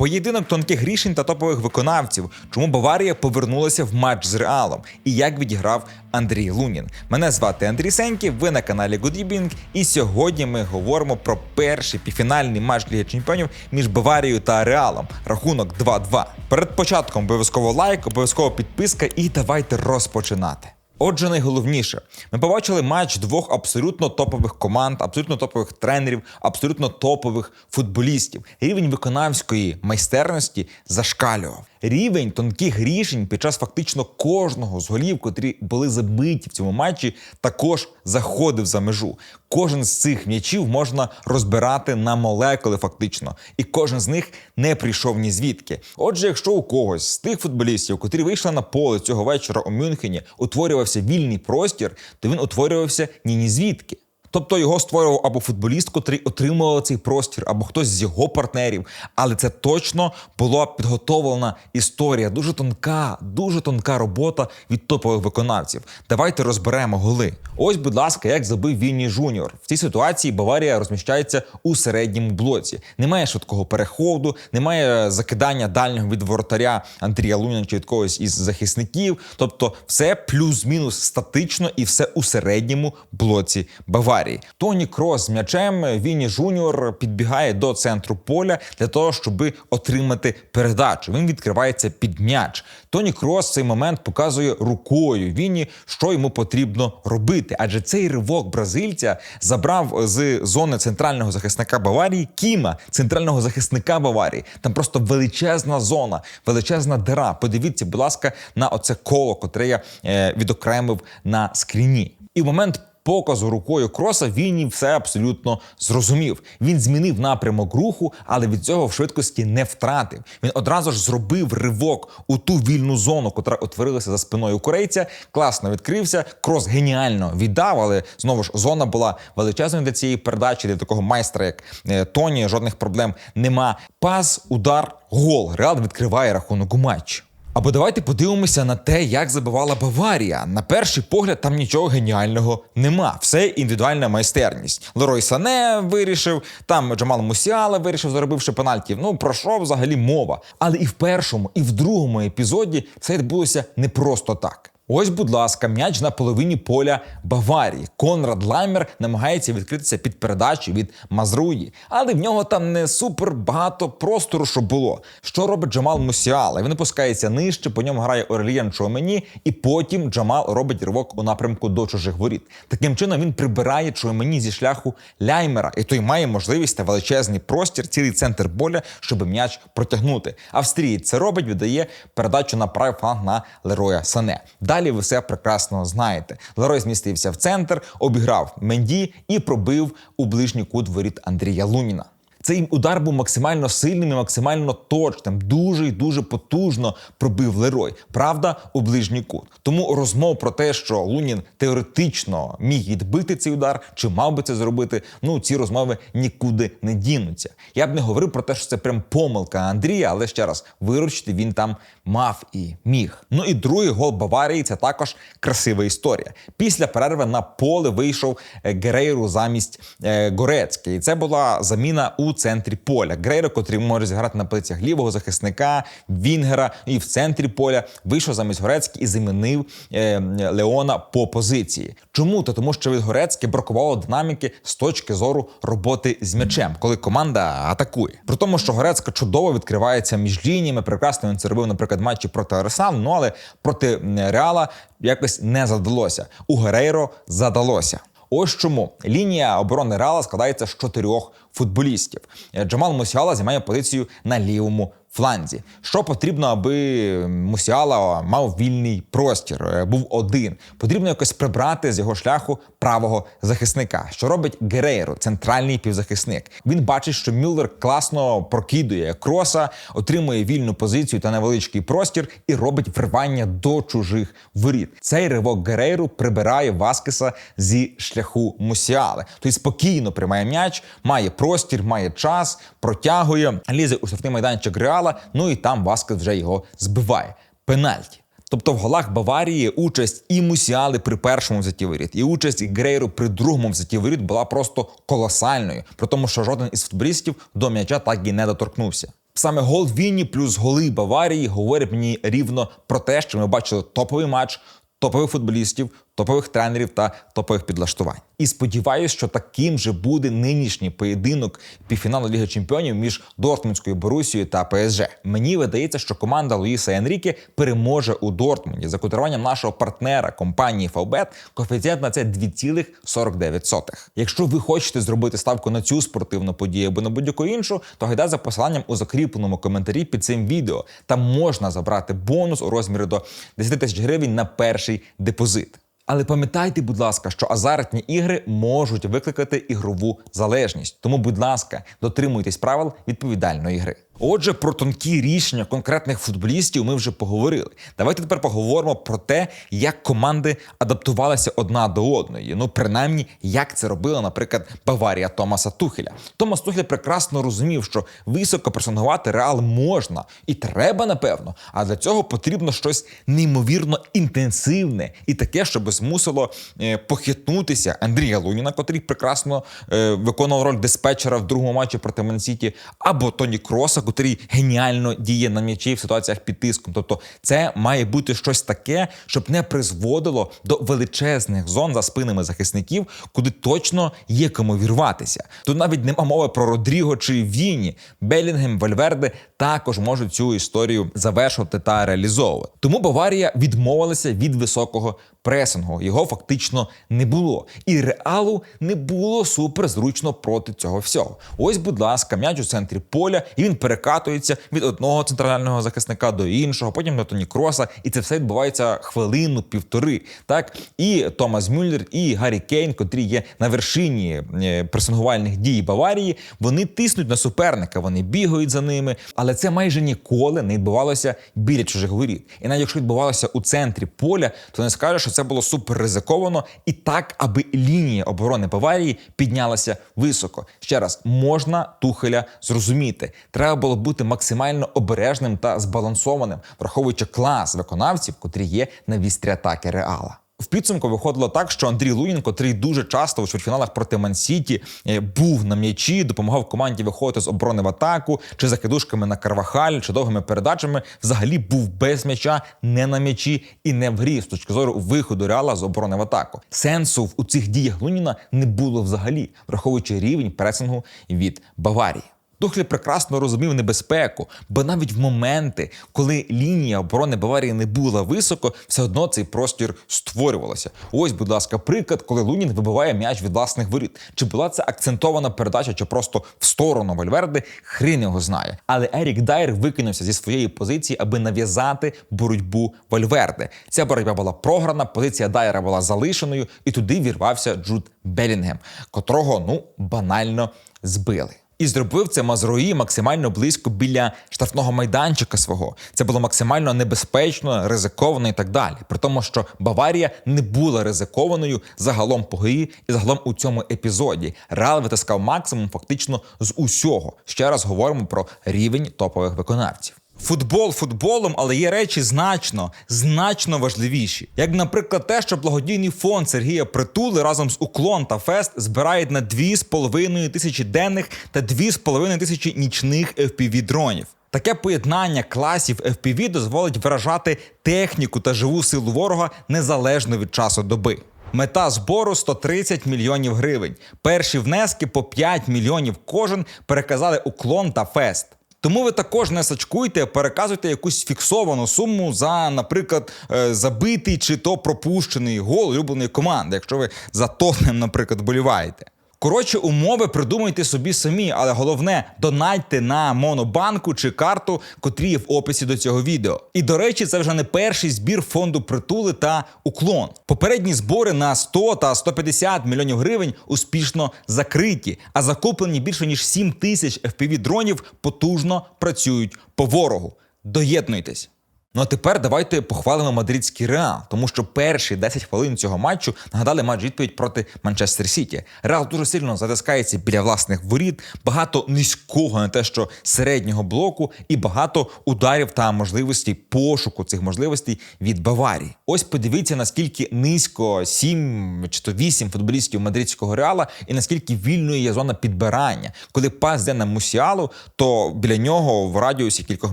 Поєдинок тонких рішень та топових виконавців, чому Баварія повернулася в матч з Реалом і як відіграв Андрій Лунін. Мене звати Андрій Сеньків, ви на каналі Good Evening, і сьогодні ми говоримо про перший півфінальний матч Ліги Чемпіонів між Баварією та Реалом. Рахунок 2-2. Перед початком обов'язково лайк, обов'язково підписка, і давайте розпочинати. Отже, найголовніше, ми побачили матч двох абсолютно топових команд, абсолютно топових тренерів, абсолютно топових футболістів. Рівень виконавської майстерності зашкалював. Рівень тонких рішень під час фактично кожного з голів, котрі були забиті в цьому матчі, також заходив за межу. Кожен з цих м'ячів можна розбирати на молекули, фактично, і кожен з них не прийшов ні звідки. Отже, якщо у когось з тих футболістів, котрі вийшли на поле цього вечора у Мюнхені, утворювався вільний простір, то він утворювався ні ні звідки. Тобто його створював або футболіст, котрий отримував цей простір, або хтось з його партнерів. Але це точно була підготовлена історія, дуже тонка, дуже тонка робота від топових виконавців. Давайте розберемо голи. Ось, будь ласка, як забив Вінні Жуніор. В цій ситуації Баварія розміщається у середньому блоці. Немає швидкого переходу, немає закидання дальнього від воротаря Андрія Луніна чи від когось із захисників. Тобто, все плюс-мінус статично і все у середньому блоці Баварії. Тоні Крос з м'ячем Вінні Жуніор підбігає до центру поля для того, щоб отримати передачу. Він відкривається під м'яч. Тоні Крос цей момент показує рукою Вінні, що йому потрібно робити. Адже цей ривок бразильця забрав з зони центрального захисника Баварії Кіма, центрального захисника Баварії. Там просто величезна зона, величезна дира. Подивіться, будь ласка, на оце коло, котре я е, відокремив на скріні. І в момент показу рукою кроса Вінні все абсолютно зрозумів. Він змінив напрямок руху, але від цього в швидкості не втратив. Він одразу ж зробив ривок у ту вільну зону, котра утворилася за спиною корейця. Класно відкрився. Крос геніально віддав, але знову ж зона була величезною для цієї передачі. Для такого майстра, як е, Тоні, жодних проблем нема. Пас, удар, гол. Реал відкриває рахунок у матчі. Або давайте подивимося на те, як забивала Баварія. На перший погляд там нічого геніального нема. Все індивідуальна майстерність. Лерой Сане вирішив, там Джамал Мусіала вирішив, заробивши пенальтів. Ну про що взагалі мова? Але і в першому, і в другому епізоді все відбулося не просто так. Ось, будь ласка, м'яч на половині поля Баварії. Конрад Лаймер намагається відкритися під передачу від Мазруї, але в нього там не супер багато простору, щоб було. Що робить Джамал Мусіала? Він опускається нижче, по ньому грає Ореліян Чуамені, і потім Джамал робить ривок у напрямку до чужих воріт. Таким чином він прибирає Чуамені зі шляху Ляймера, і той має можливість та величезний простір, цілий центр поля, щоб м'яч протягнути. Австрієць це робить, віддає передачу на правий фланг на Лероя Сане. Далі ви все прекрасно знаєте. Лерой змістився в центр, обіграв Менді і пробив у ближній кут воріт Андрія Луніна. Цей удар був максимально сильним і максимально точним. Дуже і дуже потужно пробив Лерой. Правда, у ближній кут. Тому розмов про те, що Лунін теоретично міг відбити цей удар, чи мав би це зробити. Ну ці розмови нікуди не дінуться. Я б не говорив про те, що це прям помилка Андрія, але ще раз виручити він там мав і міг. Ну і другий гол Баварії це також красива історія. Після перерви на поле вийшов е, Герейру замість е, Горецький. І це була заміна у центрі поля. Грейро, котрий може зіграти на позиціях лівого захисника, Вінгера, і в центрі поля вийшов замість Горецький і замінив е, Леона по позиції. Чому? То тому, що від Горецьки бракувало динаміки з точки зору роботи з м'ячем, коли команда атакує. При тому, що Горецька чудово відкривається між лініями, прекрасно він це робив, наприклад, матчі проти Арсеналу, ну але проти Реала якось не задалося. У Герейро задалося. Ось чому лінія оборони Реала складається з чотирьох футболістів. Джамал Мусіала займає позицію на лівому фланзі. Що потрібно, аби Мусіала мав вільний простір, е, був один. Потрібно якось прибрати з його шляху правого захисника. Що робить Герейро, центральний півзахисник. Він бачить, що Мюллер класно прокидує кроса, отримує вільну позицію та невеличкий простір і робить вривання до чужих воріт. Цей ривок Герейру прибирає Васкеса зі шляху Мусіали. Той спокійно приймає м'яч, має простір, має час, протягує, лізе у штрафний майданчик Реала. Ну і там Васкес вже його збиває. Пенальті. Тобто в голах Баварії участь і Мусіали при першому взятті воріт, і участь Грейру при другому взятті воріт була просто колосальною, при тому, що жоден із футболістів до м'яча так і не доторкнувся. Саме гол Вінні плюс голи Баварії говорять мені рівно про те, що ми бачили топовий матч, топових футболістів, топових тренерів та топових підлаштувань. І сподіваюся, що таким же буде нинішній поєдинок півфіналу Ліги Чемпіонів між Дортмундською Борусією та ПСЖ. Мені видається, що команда Луїса Енріке переможе у Дортмунді за котируванням нашого партнера компанії Фавбет. Коефіцієнт на це 2,49. Якщо ви хочете зробити ставку на цю спортивну подію або на будь-яку іншу, то гайда за посиланням у закріпленому коментарі під цим відео. Там можна забрати бонус у розмірі до 10 тисяч гривень на перший депозит. Але пам'ятайте, будь ласка, що азартні ігри можуть викликати ігрову залежність. Тому, будь ласка, дотримуйтесь правил відповідальної гри. Отже, про тонкі рішення конкретних футболістів ми вже поговорили. Давайте тепер поговоримо про те, як команди адаптувалися одна до одної. Ну, принаймні, як це робила, наприклад, Баварія Томаса Тухеля. Томас Тухель прекрасно розумів, що високо пресингувати реал можна і треба, напевно. А для цього потрібно щось неймовірно інтенсивне і таке, щоб змусило е, похитнутися Андрія Луніна, котрий прекрасно е, виконував роль диспетчера в другому матчі проти Мансіті, або Тоні Кроса, котрий геніально діє на м'ячі в ситуаціях під тиском. Тобто, це має бути щось таке, щоб не призводило до величезних зон за спинами захисників, куди точно є кому вірватися. Тут навіть нема мови про Родріго чи Віні. Белінгем, Вальверде також можуть цю історію завершувати та реалізовувати. Тому Баварія відмовилася від високого пресингу. Його фактично не було. І реалу не було суперзручно проти цього всього. Ось, будь ласка, м'яч у центрі поля, і він перекатується від одного центрального захисника до іншого, потім до Тоні Кроса, і це все відбувається хвилину, півтори. Так і Томас Мюллер, і Гаррі Кейн, котрі є на вершині е, пресингувальних дій Баварії, вони тиснуть на суперника, вони бігають за ними, але це майже ніколи не відбувалося біля чужих воріт. І навіть якщо відбувалося у центрі поля, то не скажеш, що це було супер ризиковано і так, аби лінія оборони Баварії піднялася високо. Ще раз можна тухеля зрозуміти. Треба було бути максимально обережним та збалансованим, враховуючи клас виконавців, котрі є на вістрі атаки реала. В підсумку виходило так, що Андрій Лунін, котрий дуже часто у чвертьфіналах проти Мансіті е, був на м'ячі, допомагав команді виходити з оборони в атаку, чи закидушками на Карвахаль, чи довгими передачами, взагалі був без м'яча, не на м'ячі і не в грі з точки зору виходу реала з оборони в атаку. Сенсу у цих діях Луніна не було взагалі, враховуючи рівень пресингу від Баварії. Тухлі прекрасно розумів небезпеку, бо навіть в моменти, коли лінія оборони Баварії не була високо, все одно цей простір створювалося. Ось, будь ласка, приклад, коли Лунін вибиває м'яч від власних воріт. Чи була це акцентована передача, чи просто в сторону Вальверди, хрін його знає. Але Ерік Дайер викинувся зі своєї позиції, аби нав'язати боротьбу Вальверди. Ця боротьба була програна, позиція Дайера була залишеною, і туди вірвався Джуд Белінгем, котрого ну банально збили. І зробив це Мазруї максимально близько біля штрафного майданчика свого. Це було максимально небезпечно, ризиковано і так далі. При тому, що Баварія не була ризикованою загалом по грі і загалом у цьому епізоді. Реал витискав максимум фактично з усього. Ще раз говоримо про рівень топових виконавців. Футбол футболом, але є речі значно, значно важливіші. Як, наприклад, те, що благодійний фонд Сергія Притули разом з Уклон та Фест збирають на 2,5 тисячі денних та 2,5 тисячі нічних fpv дронів. Таке поєднання класів FPV дозволить виражати техніку та живу силу ворога незалежно від часу доби. Мета збору 130 мільйонів гривень. Перші внески по 5 мільйонів кожен переказали уклон та фест. Тому ви також не сачкуйте, переказуйте якусь фіксовану суму за, наприклад, е, забитий чи то пропущений гол улюбленої команди, якщо ви за Тотнем, наприклад, боліваєте. Коротше, умови придумайте собі самі, але головне донатьте на монобанку чи карту, котрі є в описі до цього відео. І до речі, це вже не перший збір фонду притули та уклон. Попередні збори на 100 та 150 мільйонів гривень успішно закриті, а закуплені більше ніж 7 тисяч fpv дронів потужно працюють по ворогу. Доєднуйтесь. Ну а тепер давайте похвалимо мадридський реал, тому що перші 10 хвилин цього матчу нагадали матч відповідь проти Манчестер Сіті. Реал дуже сильно затискається біля власних воріт, багато низького, не те, що середнього блоку, і багато ударів та можливостей пошуку цих можливостей від Баварії. Ось подивіться, наскільки низько 7 чи то 8 футболістів мадридського реала, і наскільки вільною є зона підбирання. Коли пас йде на Мусіалу, то біля нього в радіусі кількох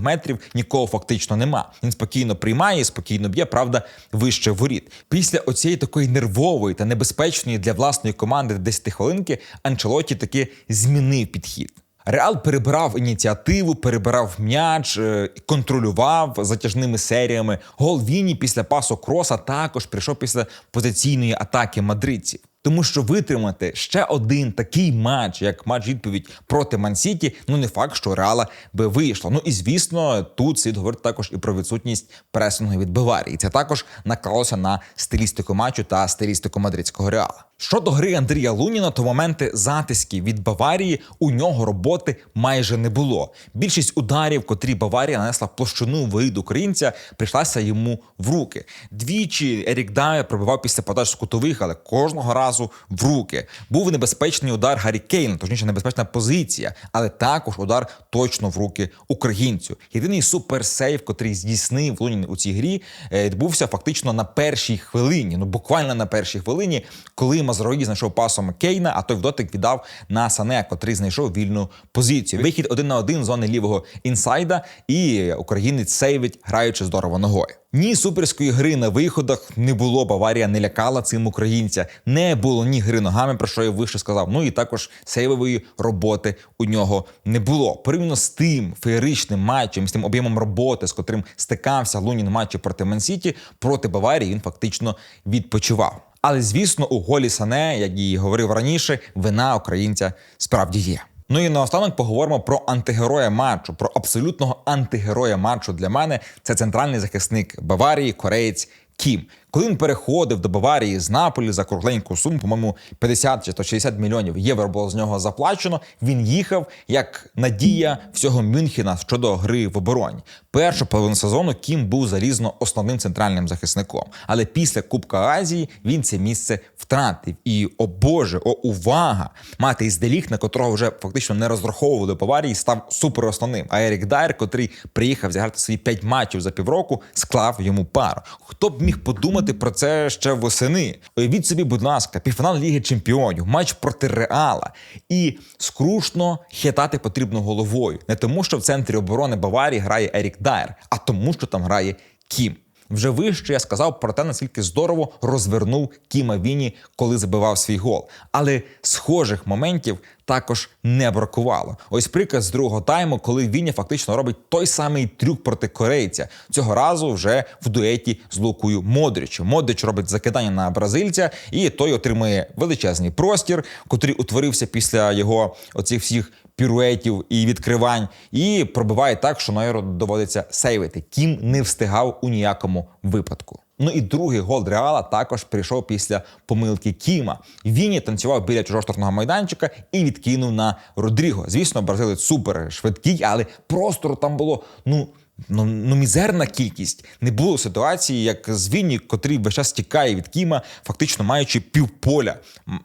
метрів нікого фактично нема. Він спокійно приймає, спокійно б'є, правда, вище воріт. Після оцієї такої нервової та небезпечної для власної команди 10 хвилинки Анчелоті таки змінив підхід. Реал перебирав ініціативу, перебирав м'яч, е, контролював затяжними серіями. Гол Віні після пасу кроса також прийшов після позиційної атаки мадридців. Тому що витримати ще один такий матч, як матч відповідь проти Мансіті, ну не факт, що Реала би вийшла. Ну і звісно, тут слід говорити також і про відсутність пресингу від Баварії. Це також наклалося на стилістику матчу та стилістику мадридського реала. Щодо гри Андрія Луніна, то моменти затисків від Баварії у нього роботи майже не було. Більшість ударів, котрі Баварія нанесла площину виїду українця, прийшлася йому в руки. Двічі Ерік Дайер пробивав після подач з кутових, але кожного разу в руки. Був небезпечний удар Гаррі Кейна, точніше небезпечна позиція, але також удар точно в руки українцю. Єдиний суперсейв, котрий здійснив Лунін у цій грі, е, відбувся фактично на першій хвилині. Ну буквально на першій хвилині, коли Мазрої знайшов пасом Кейна, а той в дотик віддав на Сане, котрий знайшов вільну позицію. Вихід один на один зони лівого інсайда, і українець сейвить, граючи здорово ногою. Ні суперської гри на виходах не було. Баварія не лякала цим українця. Не було ні гри ногами, про що я вище сказав. Ну і також сейвової роботи у нього не було. Порівняно з тим феєричним матчем, з тим об'ємом роботи, з котрим стикався Лунін матчі проти Мансіті, проти Баварії він фактично відпочивав. Але звісно, у голі Сане, як і говорив раніше, вина українця справді є. Ну і наостанок поговоримо про антигероя матчу, про абсолютного антигероя матчу для мене. Це центральний захисник Баварії, кореєць Кім. Коли він переходив до Баварії з Наполі за кругленьку суму, по-моєму, 50 чи 160 мільйонів євро було з нього заплачено. Він їхав як надія всього Мюнхена щодо гри в обороні. Першу половину сезону Кім був залізно основним центральним захисником. Але після Кубка Азії він це місце втратив. І о Боже, о увага! Мати ізделіг, на котрого вже фактично не розраховували Баварії, став суперосновним. А Ерік Дайер, котрий приїхав зіграти свої 5 матчів за півроку, склав йому пару. Хто б міг подумати? Думати про це ще восени. Уявіть собі, будь ласка, півфінал Ліги Чемпіонів, матч проти Реала. І скрушно хитати потрібно головою. Не тому, що в центрі оборони Баварії грає Ерік Дайер, а тому, що там грає Кім. Вже вище я сказав про те, наскільки здорово розвернув Кіма Віні, коли забивав свій гол. Але схожих моментів також не бракувало. Ось приклад з другого тайму, коли Віні фактично робить той самий трюк проти корейця. Цього разу вже в дуеті з Лукою Модричем. Модрич робить закидання на бразильця, і той отримує величезний простір, котрий утворився після його оцих всіх піруетів і відкривань, і пробиває так, що Нойеру доводиться сейвити. Кім не встигав у ніякому випадку. Ну і другий гол Реала також прийшов після помилки Кіма. Віні танцював біля чужого штрафного майданчика і відкинув на Родріго. Звісно, бразилець супер швидкий, але простору там було ну Ну, ну мізерна кількість не було ситуації, як з Вінні, котрий весь час тікає від Кіма, фактично маючи півполя,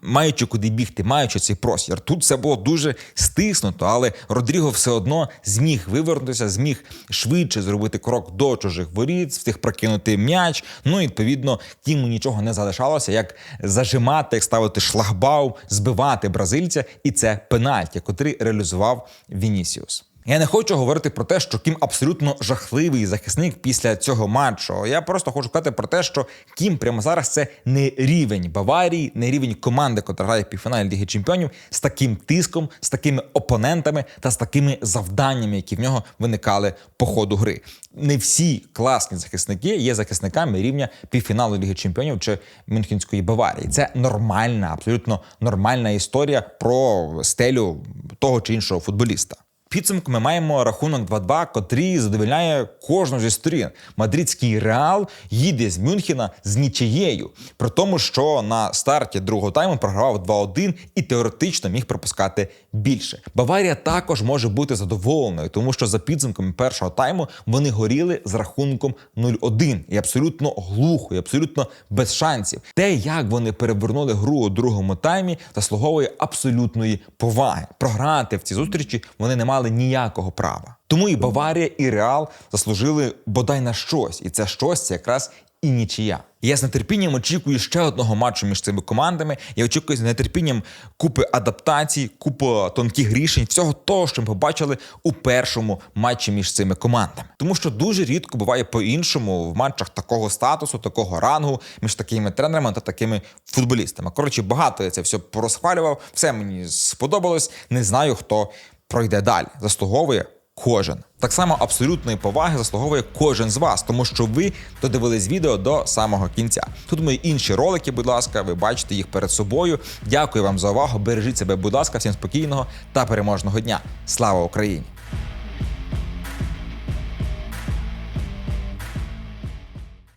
маючи куди бігти, маючи цей простір. Тут все було дуже стиснуто, але Родріго все одно зміг вивернутися, зміг швидше зробити крок до чужих воріт, встиг прокинути м'яч. Ну і відповідно Кіму нічого не залишалося, як зажимати, як ставити шлагбаум, збивати бразильця, і це пенальті, котрий реалізував Вінісіус. Я не хочу говорити про те, що Кім абсолютно жахливий захисник після цього матчу. Я просто хочу сказати про те, що Кім прямо зараз це не рівень Баварії, не рівень команди, яка грає в півфіналі Ліги Чемпіонів, з таким тиском, з такими опонентами та з такими завданнями, які в нього виникали по ходу гри. Не всі класні захисники є захисниками рівня півфіналу Ліги Чемпіонів чи Мюнхенської Баварії. Це нормальна, абсолютно нормальна історія про стелю того чи іншого футболіста. Підсумку ми маємо рахунок 2-2, котрий задовільняє кожну зі сторін. Мадридський реал їде з Мюнхена з нічиєю, при тому, що на старті другого тайму програвав 2-1 і теоретично міг пропускати більше. Баварія також може бути задоволеною, тому що за підсумками першого тайму вони горіли з рахунком 0-1 і абсолютно глухо, і абсолютно без шансів. Те, як вони перевернули гру у другому таймі, заслуговує абсолютної поваги. Програти в цій зустрічі вони не мали ніякого права. Тому і Баварія, і Реал заслужили бодай на щось, і це щось це якраз і нічия. Я з нетерпінням очікую ще одного матчу між цими командами. Я очікую з нетерпінням купи адаптацій, купи тонких рішень, всього того, що ми побачили у першому матчі між цими командами. Тому що дуже рідко буває по-іншому в матчах такого статусу, такого рангу між такими тренерами та такими футболістами. Коротше, багато я це все порозхвалював, все мені сподобалось. Не знаю, хто пройде далі. Заслуговує кожен. Так само абсолютної поваги заслуговує кожен з вас, тому що ви додивились відео до самого кінця. Тут мої інші ролики, будь ласка, ви бачите їх перед собою. Дякую вам за увагу. Бережіть себе, будь ласка, всім спокійного та переможного дня. Слава Україні!